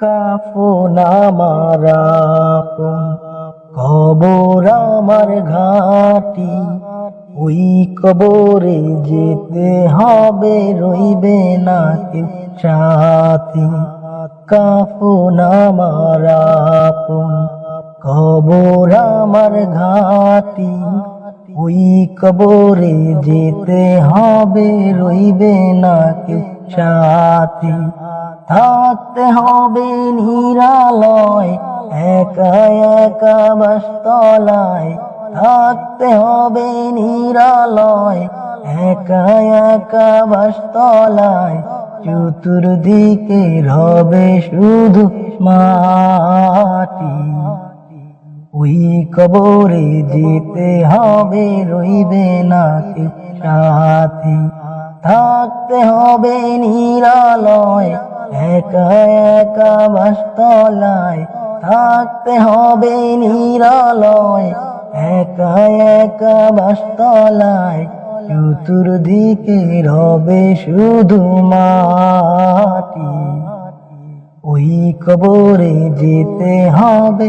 কাফন আমার কবর আমার ঘাটি, ওই কবরে যেতে হবে, রইবে না কেউ সাথী। কাফন আমার কবর আমার ঘাটি ওই কবরে যেতে হবে, রইবে না কেউ সাথী থাকতে হবে নিরালয়, একা একা বাসতলায়। থাকতে হবে নিরালয়, একা একা বাসতলায়। চতুর্দিকে রবে শুধু মাটি। ওই কবরে যেতে হবে, রইবে না সাথী থাকতে হবে নিরালয়, একা একা বাসতলায়। থাকতে হবে নিরালয়, একা একা বাসতলায়। চতুর্দিকে রবে শুধু মাটি। ওই কবরে যেতে হবে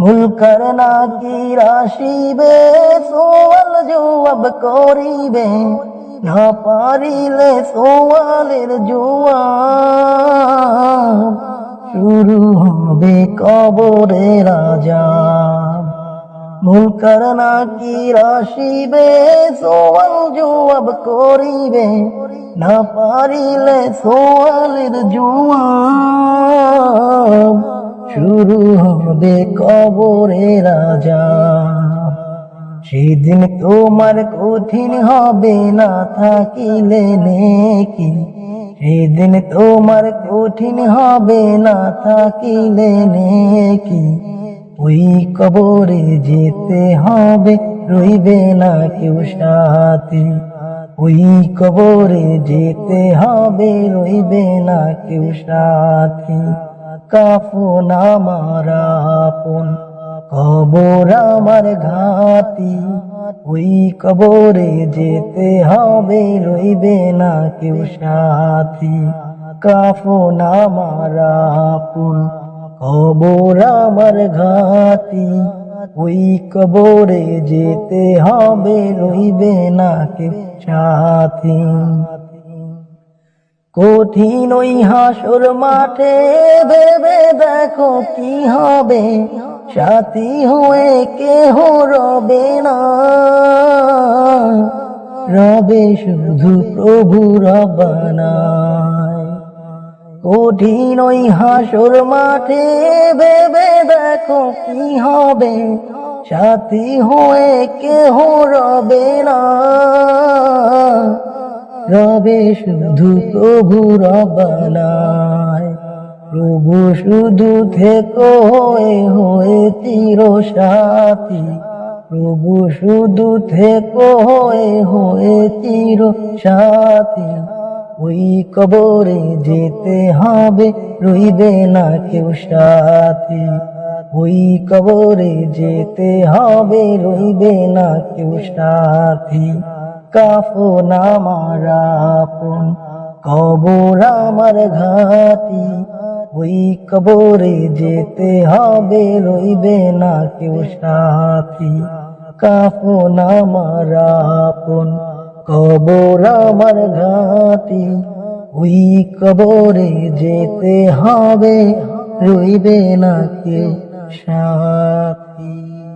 মুলকার নাকি রাশিবে, সোয়াল জবাব করিবে। না পারিলে সোয়ালের জোয়াব শুরু হবে কবরে রাজা। মুলকার নাকি রাশিবে, সোয়াল জবাব করিবে। না পারিলে সোয়ালের জবাব শুরু হবে কবরে রাজা। সেদিন তোমার কঠিন হবে না থাকিলে নেকি। সেদিন তোমার কঠিন হবে না থাকিলে নেকি। ওই কবরে যেতে হবে, রইবে না কেউ সাথী। ওই কবরে যেতে হবে, রইবে না কেউ সাথী। কাফন আমার আপন। কবর আমার ঘাটি, ওই কবরে যেতে হবে, রইবে না কেউ সাথী। কাফন আমার আপন, কবর আমার ঘাটি, ওই কবরে যেতে হবে, রইবে না কেউ সাথী। কঠিন ওই হাসুর মাঠে ভেবে দেখো কি হবে? সাথী হয়ে কেহ রবে না। রবে শুধু প্রভু রবানায় কঠিন ওই হাসুর মাঠে ভেবে দেখো কি হবে? সাথী হয়ে কেহ রবে না। রবে শুধু প্রভু রবানায় প্রভু শুধু থেকো হয়ে হয়ে চির সাথী প্রভু শুধু থেকো হয়ে হয়ে চির সাথী ওই কবরে যেতে হবে, রইবে না কেউ সাথী। ওই কবরে যেতে হবে, রইবে না কেউ সাথী। কাফন আমার আপন, কবর আমার ঘাটি। ওই কবরে যেতে হবে, রইবে না কেউ সাথী। কাফন আমার আপন, কবর আমার ঘাটি। ওই কবরে যেতে হবে, রইবে না কেউ সাথী।